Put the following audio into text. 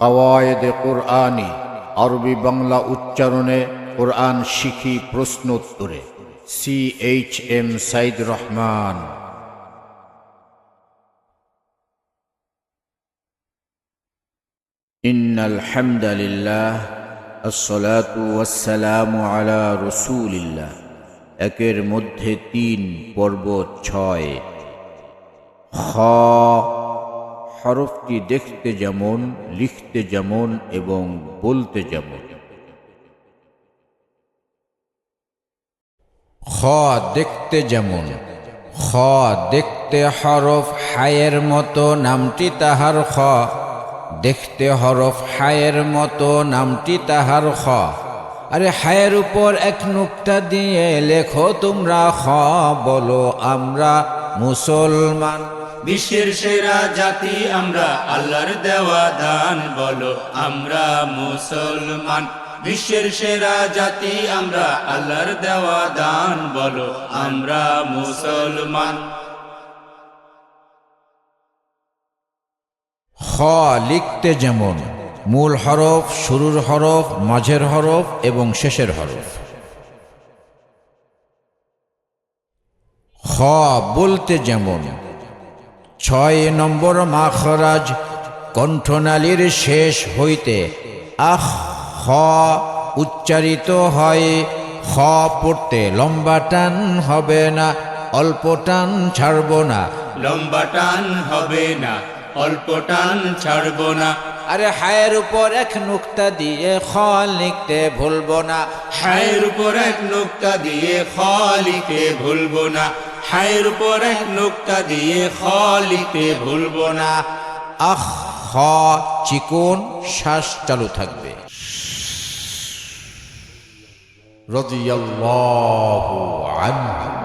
কওয়ায়েদে কোরআনি আরবি বাংলা উচ্চারণে কোরআন শিখি প্রশ্ন উত্তরে C H M Sayed Rahman إن الحمد لله الصلاة والسلام على رسول الله একের মধ্যে তিন পর্ব ছয় খ হরফটি দেখতে যেমন, লিখতে যেমন এবং বলতে যেমন। খ দেখতে যেমন, খ দেখতে হরফ হায়ের মতো, নামটি তাহার খ। দেখতে হরফ হায়ের মতো, নামটি তাহার খ। আরে হায়ের উপর এক নুক্তা দিয়ে লেখো তোমরা খ, বলো আমরা মুসলমান। বিশ্বের সেরা জাতি আমরা, আল্লাহর দেওয়া দান, বলো আমরা মুসলমান। বিশ্বের সেরা জাতি আমরা, আল্লাহর দেওয়া দান, বলো আমরা মুসলমান। খ লিখতে যেমন, মূল হরফ, শুরুর হরফ, মাঝের হরফ এবং শেষের হরফ। খ বলতে যেমন ছয় নম্বর মাখরাজ কণ্ঠনালীর শেষ হইতে আহ খ উচ্চারিত হয়। খ পড়তে লম্বা টান হবে না অল্প টান ছাড়ব না। লম্বা টান হবে না অল্প টান ছাড়বো না। আরে হায়ের উপর এক নুক্তা দিয়ে খ লিখতে ভুলবো না। হায়ের উপর এক নোক্তা দিয়ে খালিতে ভুলবো না। হায়ের উপর এক দিয়ে দিয়ে লিখতে ভুলব না। আহ খ চিকন, শ্বাস চালু থাকবে। রদিয়াল্লাহু আনহু।